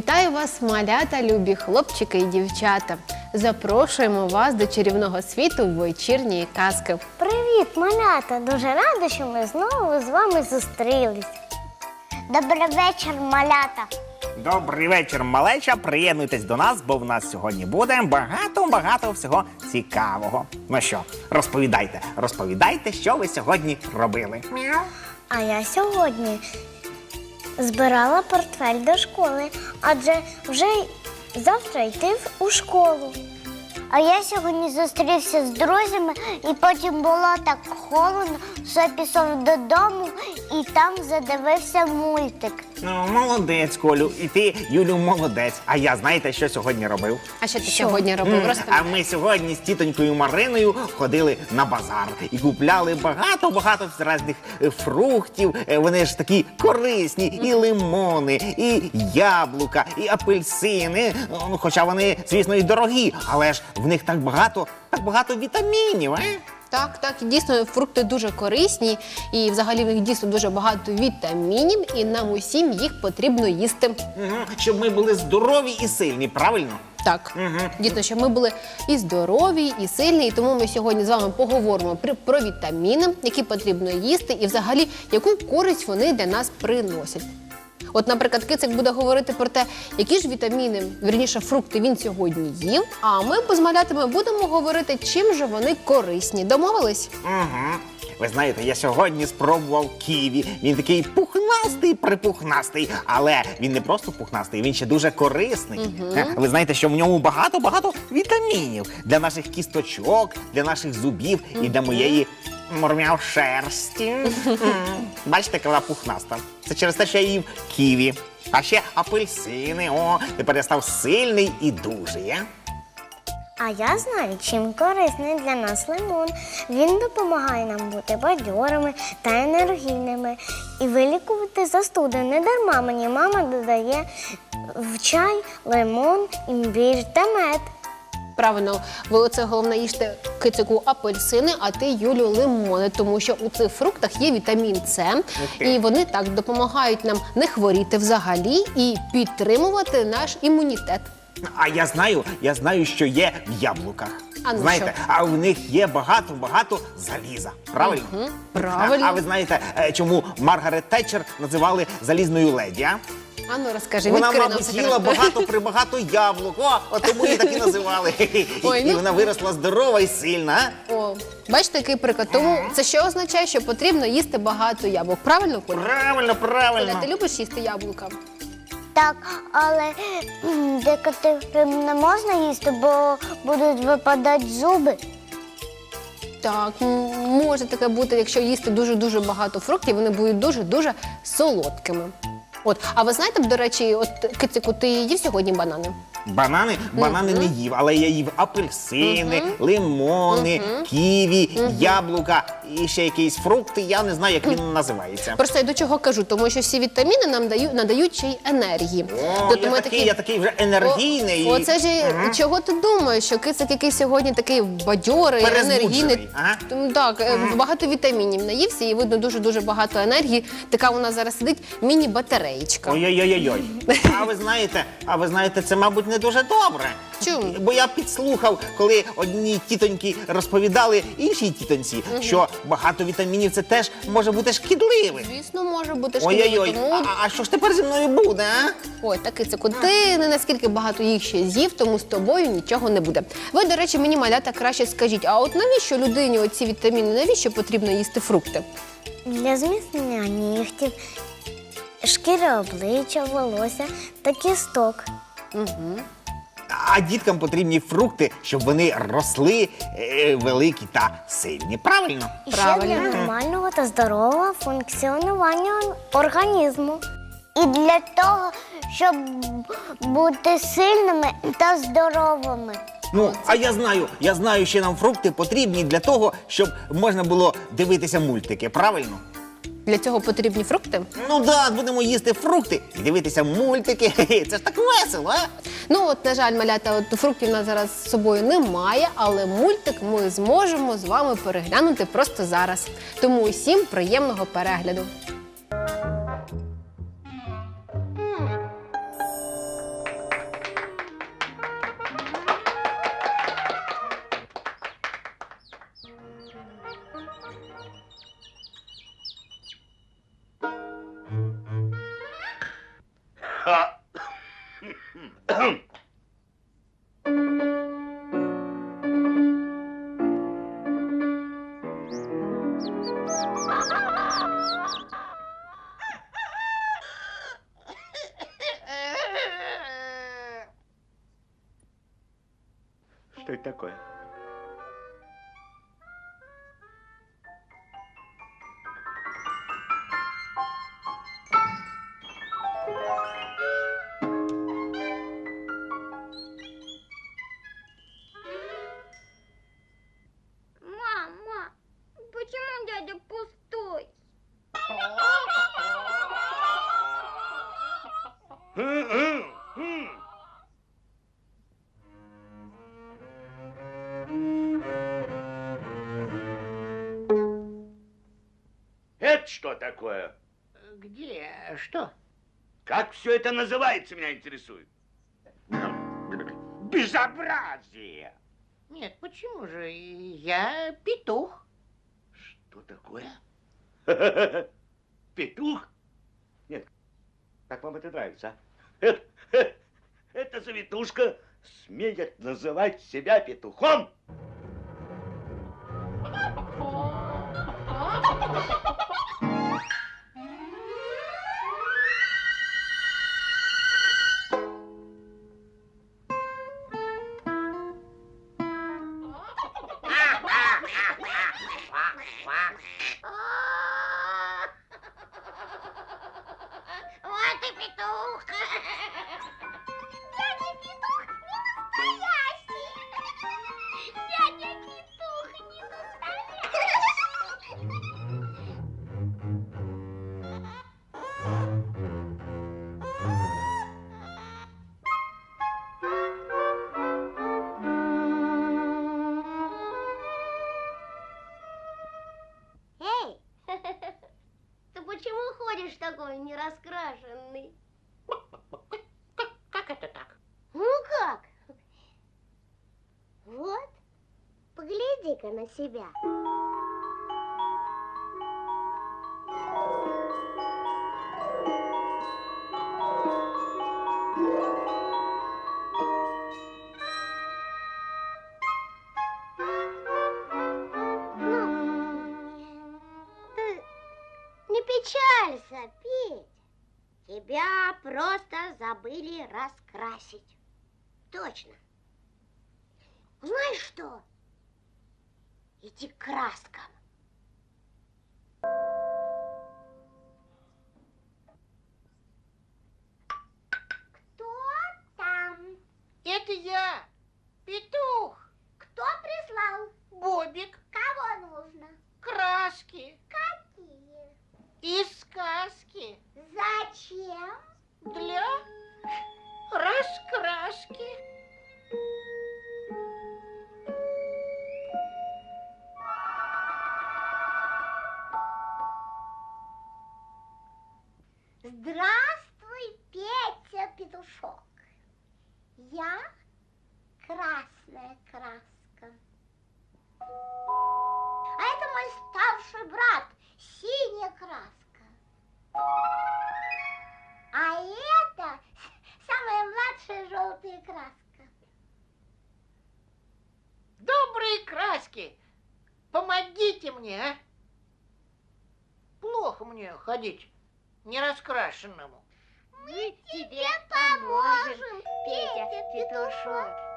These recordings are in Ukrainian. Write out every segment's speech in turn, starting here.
Вітаю вас, малята, любі хлопчики і дівчата. Запрошуємо вас до чарівного світу вечірньої казки. Привіт, малята! Дуже рада, що ми знову з вами зустрілись. Добрий вечір, малята. Добрий вечір, малеча. Приєднуйтесь до нас, бо в нас сьогодні буде багато-багато всього цікавого. Ну що, розповідайте, розповідайте, що ви сьогодні робили. А я сьогодні збирала портфель до школи, адже вже завтра йти у школу. А я сьогодні зустрівся з друзями, і потім було так холодно, що я пішов додому і там задивився мультик. Ну, молодець, Колю. І ти, Юлю, молодець. А я знаєте, що сьогодні робив? А що ти сьогодні робив? М, Розповідай. А ми сьогодні з тітонькою Мариною ходили на базар і купляли багато-багато різних е, фруктів. Е, Вони ж такі корисні, і лимони, і яблука, і апельсини. Ну, хоча вони, звісно, і дорогі, але ж в них так багато, так багато вітамінів. Е? Так, так, і дійсно фрукти дуже корисні, і взагалі в них дійсно дуже багато вітамінів, і нам усім їх потрібно їсти. Мгм, Щоб ми були здорові і сильні, правильно? Так, дійсно, щоб ми були і здорові, і сильні. І тому ми сьогодні з вами поговоримо при- про вітаміни, які потрібно їсти, і взагалі яку користь вони для нас приносять. От, наприклад, кицик буде говорити про те, які ж вітаміни, вірніше, фрукти він сьогодні їв. А ми з малятами будемо говорити, чим же вони корисні. Домовились? Угу. Ви знаєте, я сьогодні спробував ківі. Він такий пухнастий, припухнастий, але він не просто пухнастий, він ще дуже корисний. Е, Ви знаєте, що в ньому багато-багато вітамінів для наших кісточок, для наших зубів і для моєї мурмяв шерсті. Бачите, яка пухнаста. Це через те, що я їв ківі. А ще апельсини. О, тепер я став сильний і дужий. А я знаю, чим корисний для нас лимон. Він допомагає нам бути бадьорими та енергійними і вилікувати застуди. Не дарма мені мама додає в чай лимон, імбір та мед. Правильно, ви оце головне їжте кицику апельсини, а ти Юлю лимони, тому що у цих фруктах є вітамін С, і вони так допомагають нам не хворіти взагалі і підтримувати наш імунітет. А я знаю, я знаю, що є в яблуках. А ну знаєте, що? а в них є багато-багато заліза. Правильно? правильно. А, а ви знаєте, е, чому Маргарет Тетчер називали залізною леді? А? А ну розкажи, Вона, відкрий нам мабуть, секрет. їла багато прибагато яблук. О, от тому її так і називали. Ой, і ну. вона виросла здорова і сильна. а? О, бачите, який приклад. Тому це що означає, що потрібно їсти багато яблук. Правильно, Коля? Правильно, Коля, правильно. ти любиш їсти яблука? Так, але м, не можна їсти, бо будуть випадати зуби. Так, м, може таке бути, якщо їсти дуже-дуже багато фруктів, вони будуть дуже-дуже солодкими. От, а ви знаєте, до речі, от кицику, ти їв сьогодні банани? Банани, банани не їв, але я їв апельсини, лимони, ківі, яблука і ще якісь фрукти. Я не знаю, як він називається. Просто я до чого кажу, тому що всі вітаміни нам дають надають ще й енергії. О, Тобто я, ми такий, я такий вже енергійний. О, і- оце ж і- чого ти думаєш, що кицик який сьогодні такий бадьорий, Перезбуджений, енергійний. ага. Так, е, багато вітамінів наївся і видно дуже-дуже багато енергії. Така у нас зараз сидить міні-батареєчка. Ой-ой-ой-ой. А ви знаєте, а ви знаєте, це, мабуть, не дуже добре. Чому? Бо я підслухав, коли одні тітоньки розповідали іншій тітоньці, що багато вітамінів це теж може бути шкідливим. Звісно, може бути шкідливо. Ой-ой-ой, Тому... а, а що ж тепер зі мною буде, а? Ой, так Кицику, ти не наскільки багато їх ще з'їв, тому з тобою нічого не буде. Ви, до речі, мені малята краще скажіть, а от навіщо людині оці вітаміни, навіщо потрібно їсти фрукти? Для зміцнення нігтів, шкіри обличчя, волосся та кісток. А діткам потрібні фрукти, щоб вони росли е, великі та сильні. Правильно? І ще Правильно. для нормального та здорового функціонування організму. І для того, щоб бути сильними та здоровими. Ну, а я знаю, я знаю, що нам фрукти потрібні для того, щоб можна було дивитися мультики, правильно? Для цього потрібні фрукти? Ну да, будемо їсти фрукти і дивитися мультики. Це ж так весело, а? Ну от, на жаль, малята, от фруктів у нас зараз з собою немає, але мультик ми зможемо з вами переглянути просто зараз. Тому усім приємного перегляду. Что это такое? Такое? Где? Что? Как все это называется, меня интересует? Безобразие! Нет, почему же? Я петух. Что такое? Петух? Нет, как вам это нравится? а? Это, эта завитушка смеет называть себя петухом? Вот нераскрашенный? Как это так? Ну как? Вот, погляди-ка на себя. Ну, печалься, Петь. Тебя просто забыли раскрасить. Точно. Знаешь что? Иди к краскам. Кто там? Это я, петух, Кто прислал? Бобик, Кого нужно? краски Какие? и сказки Зачем? для раскраски. Здравствуй, Петя Петушок. Я красная краска. А это мой старший брат, синяя краска. А это самая младшая желтая краска. Добрые краски, помогите мне, а? Плохо мне ходить нераскрашенному. Мы тебе поможем, Петя Петушок.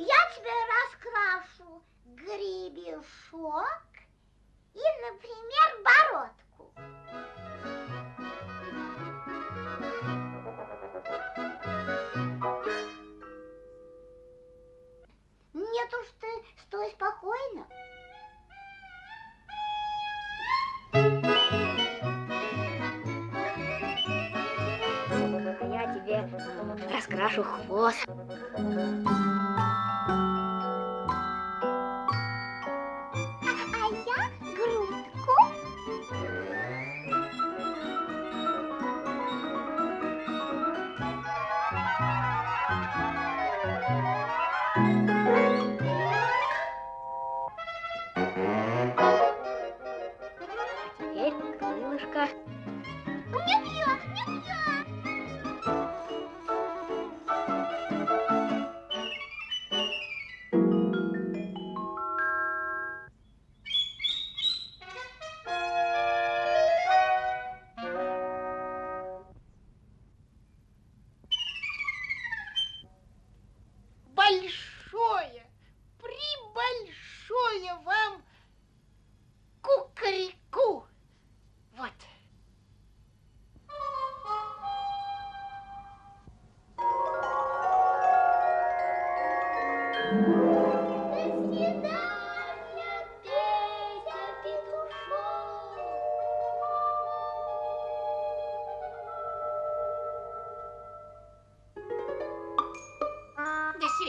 Я тебе раскрашу гребешок и, например, бородку. Нет уж ты, стой спокойно. Я тебе раскрашу хвост.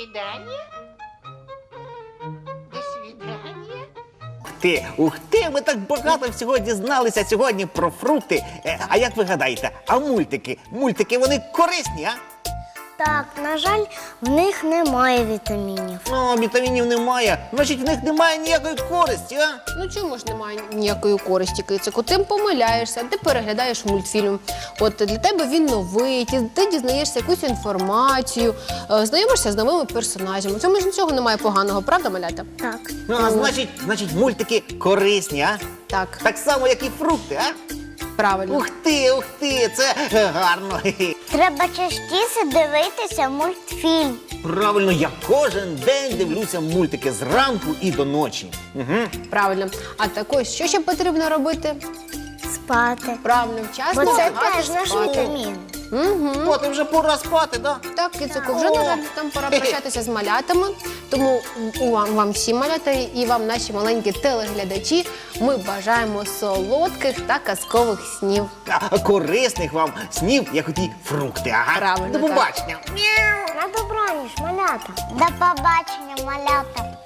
Свидания. До свидания. Ух ти, ух ти, ми так багато всього дізналися сьогодні про фрукти. Е, А як ви гадаєте, а мультики? Мультики вони корисні, а? Так, на жаль, в них немає вітамінів. Ну, вітамінів немає, значить в них немає ніякої користі, а? Ну чому ж немає ніякої користі, кицику? Ти помиляєшся, ти переглядаєш мультфільм. От для тебе він новий, ти, ти дізнаєшся якусь інформацію, е, знайомишся з новими персонажами. В цьому ж нічого немає поганого, правда, малята? Так. Ну, а значить, значить, мультики корисні, а? Так, Так само, як і фрукти, а? Правильно. Ух ти, ух ти, це е, гарно. Треба частіше дивитися мультфільм. Правильно, я кожен день дивлюся мультики зранку і до ночі. Угу. Правильно. А також що ще потрібно робити? Спати. Правильно, вчасно. Бо це теж наш вітамін. Угу. От і вже пора спати, да? Так, кицику, вже на жаль, там пора прощатися з малятами. Тому вам, вам всі малята і вам, наші маленькі телеглядачі, ми бажаємо солодких та казкових снів. А, корисних вам снів, як оті фрукти. Ага. Правильно, До так. побачення. На добраніч, малята. До побачення, малята.